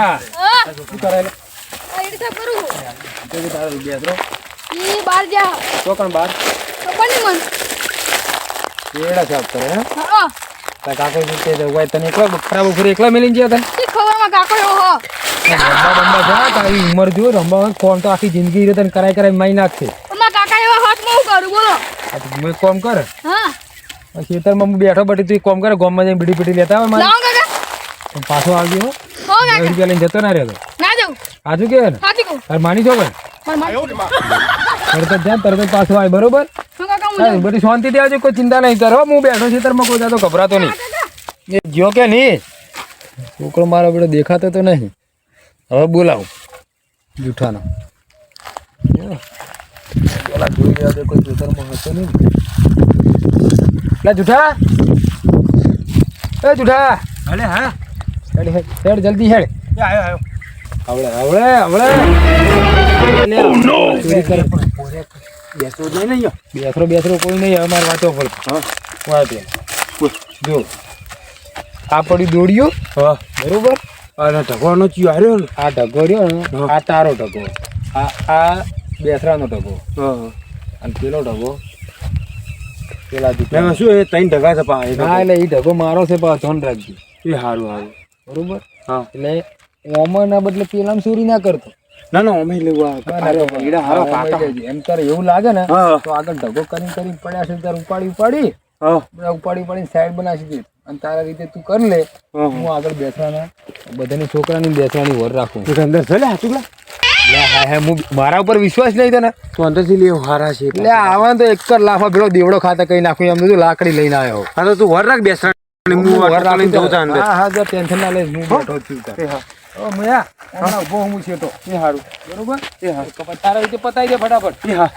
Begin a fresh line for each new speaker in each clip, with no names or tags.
હા.
શું કરે લે
કરું
તો કે તારો બેસરો
ઈ બાર જા
તો કણ બાર
ખબર નહીં મન
કેડા સાફ કરે હા તા કાકો જીતે તો ભાઈ તને એકલા ખરાબ ઉખરી એકલા મેલીન ગયા તા
શી ખબરમાં કાકો હો
રંબા રંબા જા તારી ઉંમર જો રંબા કોણ તો આખી જિંદગી રે તને કરાય કરાય માઈ નાખશે
તમારા કાકા એવા હોતમાં હું કરું બોલો
આ તો હું કોમ કર
હા
ખેતરમાં હું બેઠો બટી તું કોમ કર ગોમમાં જઈને બીડી પીટી લેતા આવે મારે. પાછો આવજો હો.
કાકા.
રૂપિયા લઈને જતો ના રહ્યો
ના જાઉં.
આજુ કે
સાચી કહું.
તાર માની છો
માર
તરત જ જા તરત જ પાછો આવે બરોબર? બધી શાંતિ શાંતિથી આવજો કોઈ ચિંતા નહીં કરો. હું બેઠો ખેતરમાં કોઈ જાતો ગભરાતો નહીં. એ જ્યો કે નહીં? છોકરો મારો બધો દેખાતો તો નહીં. હવે બોલાવું. જૂઠાનો પેલા જોઈ રહ્યા કોઈ ખેતરમાં હતો નહીં. લે જૂઠા એ જૂઠા
અલે હા.
હેડ હેડ હેડ જલ્દી હેડ.
એ આયો આયો.
આવડે આવડે આવડે. લે, ચોરી કરે.
બેસો જ નહીં ને
બેસરો બેસરો કોઈ નહીં હવે મારે વાંચો પડે
હા
વાંચે જો. આ પડી દોડ્યો
હા.
બરોબર?
અને ઢગવાનો ચિયો હાર્યો ને.
આ ઢગો રહ્યો
હા.
આ તારો ઢગો. આ આ બેસરાનો ઢગો.
હા
અને પેલો ઢગો. પેલા
શું એ ત્રણ ઢગા છે પા
હા એટલે એ ઢગો મારો છે પાછો ધોન રાખજો.
એ સારું સારું
બરોબર?
હા.
એટલે ઓમર ના બદલે પેલામાં ચોરી ના કરતો.
ના ના અમે લેવા ઈડા હારો કાકા
એમ તારે એવું લાગે ને તો આગળ ઢગો કરીને કરીને પડ્યા છે ત્યારે ઉપાડી ઉપાડી
હા.
ઉપાડી ઉપાડી સાઈડ બનાવી દે અને તારા રીતે તું કરી લે
હું.
આગળ બેસવાના બધાની છોકરાની બેસવાની વર રાખું.
તું અંદર છે લે હાચું લે.
લે હા હા હું મારા ઉપર વિશ્વાસ નહીં તને.
તું અંદરથી લે હારા છે.
એટલે આવા તો એક જ લાફા પેલો દેવડો ખાતા કઈ નાખું એમ તો લાકડી લઈને આવ્યો.
હા તો તું વર રાખ હું જઉં છું. અંદર
હા હા જો ટેન્શન ના લે હું. બેઠો જ છું તાર. ઓ મયા હમણાં ઊભો હું છેટો
એ સારું
બરોબર?
એ હા.
કપાત તારા રીતે પતાઈ દે ફટાફટ.
એ હા.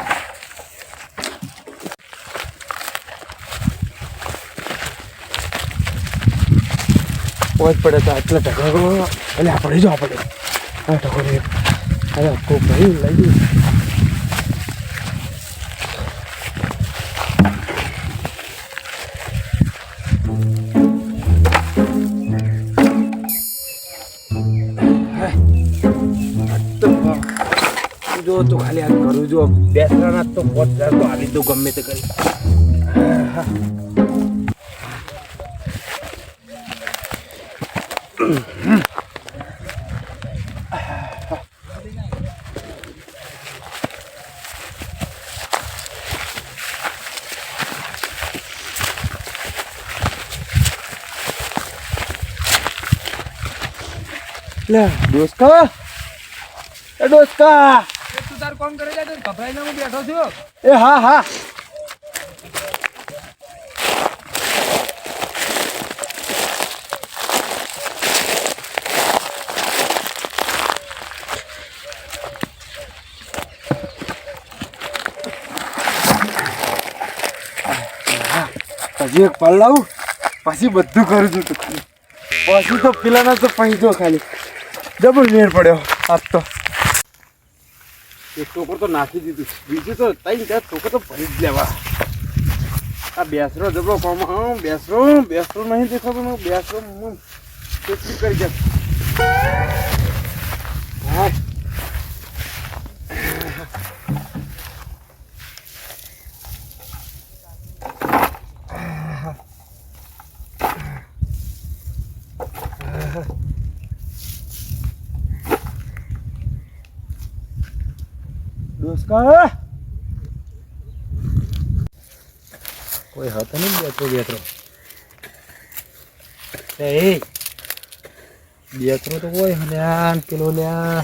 પડે તો આટલા એટલે આપણે જો આપણે હા ઢગો અરે કો ભાઈ લઈ જો તો ખાલી આ કરું જો બેસરાના તો પોત તો આવી દઉં ગમે તે કરી. લે દોસ્કા
તાર કોમ કરે છે ગભરાઈને હું બેઠો છું.
એ હા હા. હજી એક પલ લાવું. પછી બધું કરું છું તું પછી તો પેલાના તો પૈસો ખાલી. ડબલ મેળ પડ્યો, આજ તો. એક છોકરો તો નાખી દીધું. બીજું તો તઈ ત્યાં છોકરો તો ભરી જ લેવા. આ બેસરો જબરો કોમ હું, બેસરો બેસરો નહીં દેખાતો બેસરો હું કરી જાય હા.
કોઈ હતો નહીં બેઠો બેઠો
એ
બેચરો તો કોઈ લ્યા પેલો લ્યા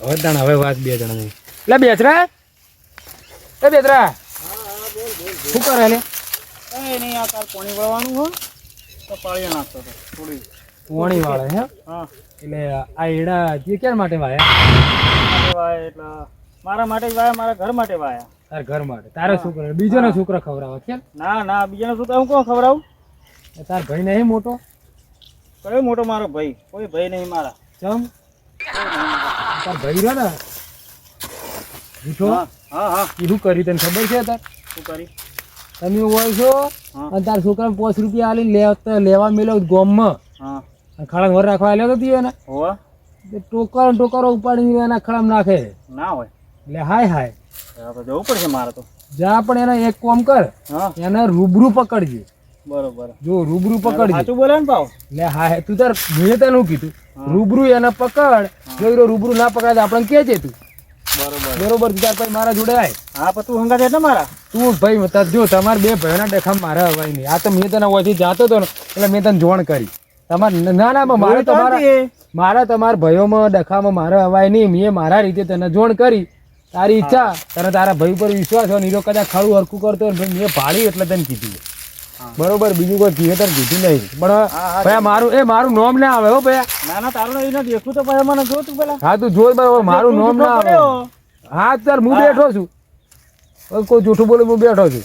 હવે દાણ હવે વાત બે જણાની. લે બેચરા. એ બેચરા. શું કરે લે?
એ નહીં આ તાર પાણી વળવાનું હો. તો પાળીએ નાખતો તો થોડી.
પાણી વાળે હે?
હા.
એટલે આ એડા જે ક્યાં માટે વાયા?
વાય એટલે મારા માટે જ વાયા મારા ઘર માટે વાયા.
તાર ઘર માટે. તારો છોકરો. બીજોનો છોકરો ખવડાવો છે
ના ના બીજો નો છોકરો હું કોણ ખવડાવું?
તાર ભાઈ નહીં મોટો?
કયો મોટો મારો ભાઈ? કોઈ ભાઈ નહીં મારા.
ચમ? તાર ભાઈ રહ્યો ને? જૂઠો?
હા હા
શું કરી તને ખબર છે તાર
શું કરી?
તમે હોય છો. અને તાર છોકરાને પાંચ રૂપિયા આલી લેવા લેવા મેલો ગોમમાં.
હા.
અને ખાડા ઘર રાખવા આલ્યો તો તીયો ને
ટોકર ટોકરો ઉપાડીને એના ખળામ નાખે
ના હોય.
એટલે હાય હાય.
હા જવું પડશે મારે તો.
જા પણ એને એક કોમ કર. એને રૂબરૂ પકડજે.
બરોબર.
જો રૂબરૂ પકડજે.
સાચું બોલે ને પાવ
લે હા તું તાર મેં તને શું કીધું રૂબરૂ એને પકડ. જો રૂબરૂ ના પકડાય તો આપણને કે તું.
બરોબર.
બરોબર તું તાર પછી મારા જોડે આય.
હા પણ તું હંગાજે ને મારા?
તું ભાઈ તાર જો તમારે બે ભાઈઓના ડખા મારા હવાય નહીં. આ તો મેં તને ઓછી જાતો હતો ને એટલે મેં તને જોણ કરી. તમારે ના ના મારે તમારા મારા તમારા ભાઈઓમાં ડખામાં મારા હવાય નહીં. મેં મારા રીતે તને જોણ કરી. તારી ઈચ્છા. તને તારા ભાઈ ઉપર વિશ્વાસ હોય નીરો કદાચ ખાડું હરખું કરતો હોય મેં ભાડી એટલે તને કીધું. બરોબર બીજું કોઈ કીધે તને કીધું નહીં. પણ ભાઈ મારું એ મારું નોમ ના આવે હો ભાઈ.
ના ના તારું નહીં દેખું તો ભાઈ મને જો તું પેલા.
હા તું જોઈ બરોબર મારું નોમ ના આવે. હા ચાલ હું બેઠો છું. કોઈ જૂઠું બોલે હું બેઠો છું.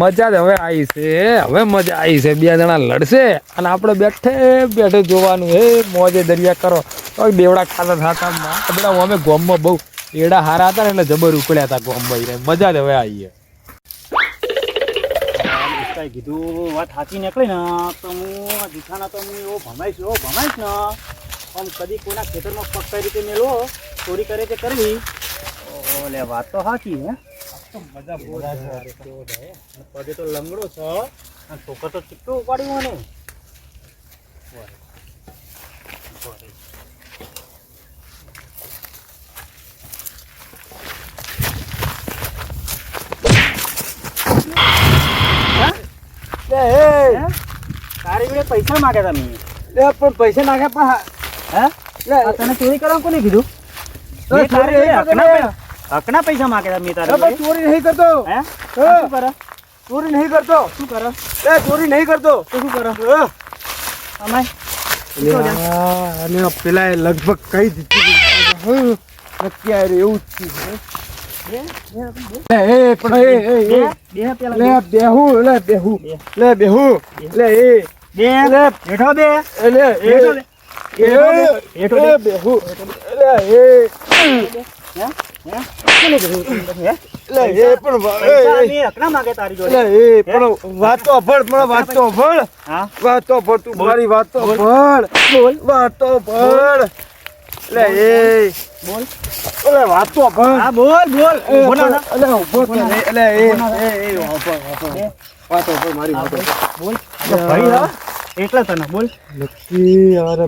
મજા જ હવે આવી છે હવે મજા આવી છે. બે જણા લડશે અને આપણે બેઠે બેઠે જોવાનું. હે મોજે દરિયા કરો. તો બેવડા ખાતા થતા બધા અમે ગોમમાં બહુ એડા હારા હતા ને એટલે જબર ઉકળ્યા હતા ગોમમાં ઈ મજા જ હવે આવી
કાંઈ કીધું વાત સાચી નીકળી ને તો હું દીઠાના તો હું એવો ભમાઈશ એવો ભમાઈશ ને આમ કદી કોઈના ખેતરમાં પગ કઈ રીતે મેળવો ચોરી કરે તે કરવી ઓ લે વાત તો સાચી હે. મજા બહુ પગે તો લંગડો છે અને છોકર તો ચીકટું ઉપાડ્યું મને હે? તારી જોડે પૈસા માગ્યા તમે
પણ પૈસા નાખ્યા
હે. આ તને ચોરી કરવાનું કોને કીધું? હકના પૈસા માગ્યા હતા મેં તારી
ચોરી નહીં કરતો.
હે? શું કરે?
ચોરી નહીં કરતો.
શું કરે?
ચોરી નહીં કરતો.
તો શું કરે? અમાય.
પેલા લગભગ કઈ દીધી. નક્કી આ એવું જ છે એ પણ એ એ
બે બે પેલા
લે બેહુ લે બેહુ. લે બેહુ. લે એ.
બે.
લે.
બેઠો બે.
એ
બેઠો બેઠો
લે એ.
હે? હે? કોને કીધું? હે?
લે એ પણ વાતો એ પણ વાત પણ વાત વાત તો મારી વાતો
બોલ.
વાત તો અભળ લે એ.
બોલ.
ઓલે વાત તો
હા બોલ બોલ. બોલો ના.
અલે ઊભો એ એ એ ઊભો
ઊભો
વાત અભળ મારી વાત
બોલ. ભાઈ હા. એટલે તને બોલ.
નક્કી અરે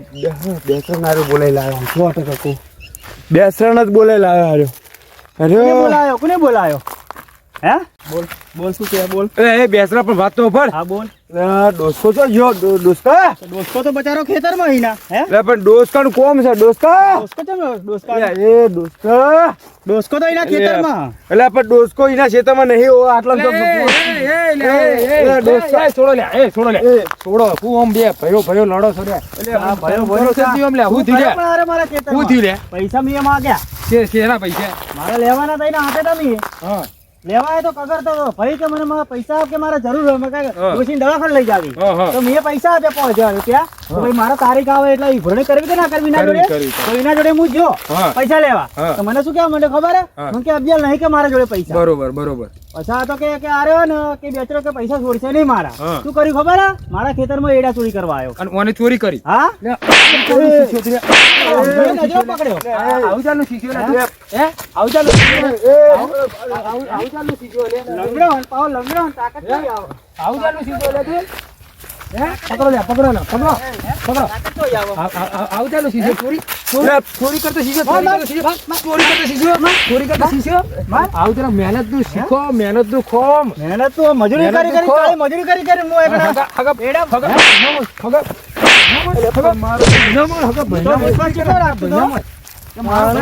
બેસણ હારું બોલાઈ લાવ્યો શું ટકા કહું બેસણ જ બોલાઈ લાવ્યો હાર્યો અરે.
બોલાયો? કોને બોલાયો? હે? બોલ. બોલ શું કે બોલ.
એ બેસરા પણ વાત તો ભર
હા બોલ.
ડોસ્કો છો? જો ડો- ડોસ્કા
તો તો બચારો ખેતરમાં હીના હે?
લે પણ ડોસ્કાનું કોમ છે ડોસ્કા?
દોસ્તો ચમ દોસ્તા
એ ડોસ્કા.
દોસ્તો તો હિના ખેતરમાં
એટલે પણ ડોસ્કો ખેતરમાં નહીં હો આટલા તો એ, એ ડોસ્કા.
છોડો લે એ છોડો લે.
એ,
છોડો હું આમ બે ભયો ભયો લડો છો રે આ ભયો ભયો છે તી આમ લે હું થી લે હું થી લે?
પૈસા મેં માગ્યા
કે કેના પૈસા?
મારા લેવાના હતા હાથે તમે.
હા.
લેવાય તો કગરતો તો ભાઈ કે મને મારા પૈસા આપ કે મારે જરૂર હોય. મેં. ડોશીને દવાખાને લઈ જાવી. તો મેં પૈસા આપ્યા પાંચ હજાર રૂપિયા. તો ભાઈ મારા તારીખ આવે એટલે ઈ ભરણી કરવી કે ના કરવી ના જોડે. તો એના જોડે હું જો પૈસા લેવા. તો મને શું કેવા મને ખબર હે? મને કે અબિયાલ નહીં કે મારા જોડે પૈસા.
બરોબર બરોબર.
પછી તો કે કે આરે ને કે બેચરો કે પૈસા છોડશે નહીં મારા. શું કર્યું ખબર હે? મારા ખેતરમાં એડા ચોરી કરવા આવ્યો.
અને ઓને ચોરી કરી?
હા? પકડ્યો.
આવું ચાલુ શીખ્યો ને
હે?
આવું ચાલુ આવું ચાલુ શીખ્યો લે
લંગડો હન, પાવ લંગડો હન, તાકાત નહીં આવે.
આવું ચાલુ શીખ્યો લે પકડો લે પકડો લે પકડો પકડો
તાકાત નહીં આવે.
આ- આ- આ- આવું ચાલુ શીખ્યો ચોરી ચોરી ચોરી કરતો શીખ્યો ચોરી કરતો શીખ્યો ચોરી કરતો શીખ્યો ચોરી કરતો શીખ્યો આવું ચાલો મહેનતનું શીખો મહેનતનું ખોમ
મહેનત તો મજૂરી કરી કરી મજૂરી કરી કરી હું એકડા.
હગા હગા હગા મારો નમો હગા ભાઈ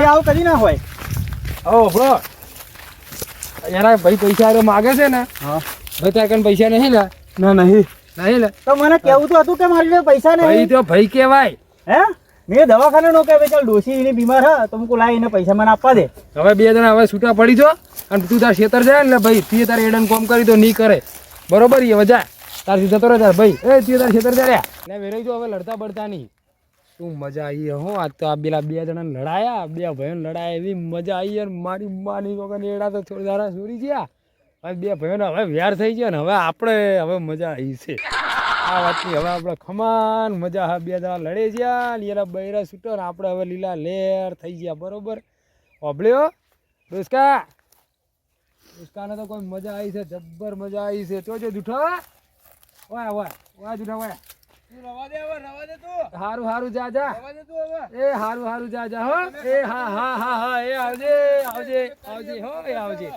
આવું કદી ના હોય
ઓ બ્રો યાર ભાઈ પૈસા માગે છે ને
હા.
ભાઈ તાર કન પૈસા નહીં લે.
ના નહીં.
નહીં લે.
તો મને કેવું તો હતું કે મારી જોડે પૈસા
ભાઈ
નહીં
તો ભાઈ કેવાય
હે? મેં દવાખાને નો કે ચાલ ડોસી એની બીમાર હા તો મુકુ લાવી એને પૈસા મને આપવા દે.
હવે બે જણા હવે છૂટા પડી છો અને તું તાર ખેતર જાય ને ભાઈ તે તારે એડન કોમ કરી તો નહીં કરે. બરોબર એ હવે જા. તાર સીધા તો રહે તાર. ભાઈ એ તે તાર ખેતર જાય ને વેરાઈ જો હવે લડતા બળતા નહીં. શું મજા આવી હો આજ તો આ પેલા બે જણા લડાયા, બે ભાઈઓ લડાયા, એવી મજા આવી અને મારી માની વગર એડા તો થોડી દાડા છોડી ગયા હવે બે ભાઈઓને હવે વ્યાર થઈ ગયા ને, હવે આપણે, હવે મજા આવી છે. આ વાતની હવે આપણે ખમાન મજા હા, બે જણા લડે ગયા, લીલા બૈરા છૂટો ને આપણે હવે લીલા લેર થઈ ગયા, બરોબર? ઓબળ્યો દુષ્કા દુષ્કાને તો કોઈ મજા આવી છે, જબ્બર મજા આવી છે. જોજો જૂઠા વાય વાય વાય જૂઠા વાહ હારું હારું જા જા. એ હારું હારું જા જા હો. એ હા હા હા હા એ આવજે આવજે આવજે હો એ આવજે.